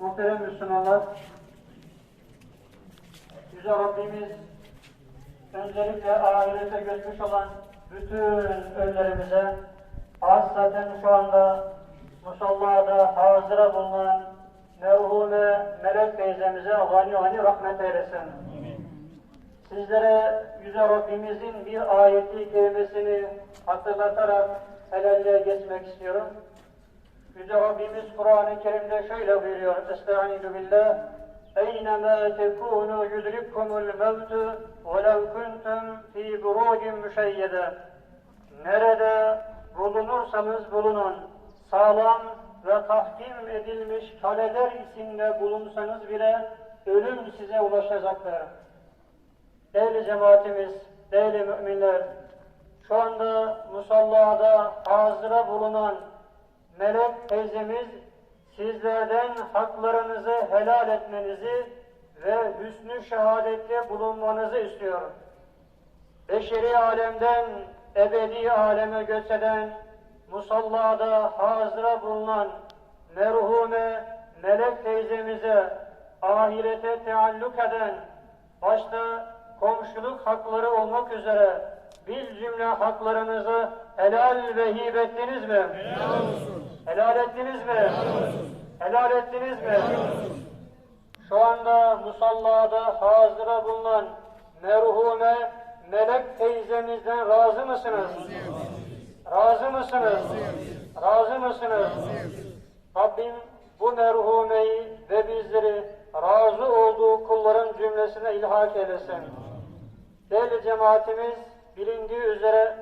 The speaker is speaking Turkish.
Muhterem Müslümanlar, Yüce Rabbimiz öncelikle ahirete göçmüş olan bütün önlerimize, hasaten şu anda musallada hazıra bulunan merhume Melek teyzemize gani gani rahmet eylesin. Sizlere Yüce Rabbimizin bir ayeti kerimesini hatırlatarak helalliğe geçmek istiyorum. Yüce Rabbimiz Kur'an-ı Kerim'de şöyle buyuruyor. Estaizu billah. Eynema tekunu yudrikkumul mevtu velev kuntum fi burujin müşeyyede. Nerede bulunursanız bulunun. Sağlam ve tahkim edilmiş kaleler içinde bulunsanız bile ölüm size ulaşacaktır. Değerli cemaatimiz, değerli müminler, şu anda musallada hazıra bulunan Melek teyzemiz sizlerden haklarınızı helal etmenizi ve hüsnü şehadette bulunmanızı istiyor. Beşeri alemden ebedi aleme göç eden, musallada hazıra bulunan merhume Melek teyzemize ahirete tealluk eden, başta komşuluk hakları olmak üzere bir cümle haklarınızı helal ve hibe ettiniz mi? Helal olsun. Helal ettiniz mi? Helal olsun. Helal ettiniz mi? Helal olsun. Şu anda musallada hazıra bulunan merhume Melek teyzemizden razı mısınız? Razı mısınız? Razı mısınız? Rabbim bu merhumeyi ve bizleri razı olduğu kulların cümlesine ilhak eylesin. Değerli cemaatimiz bilindiği üzere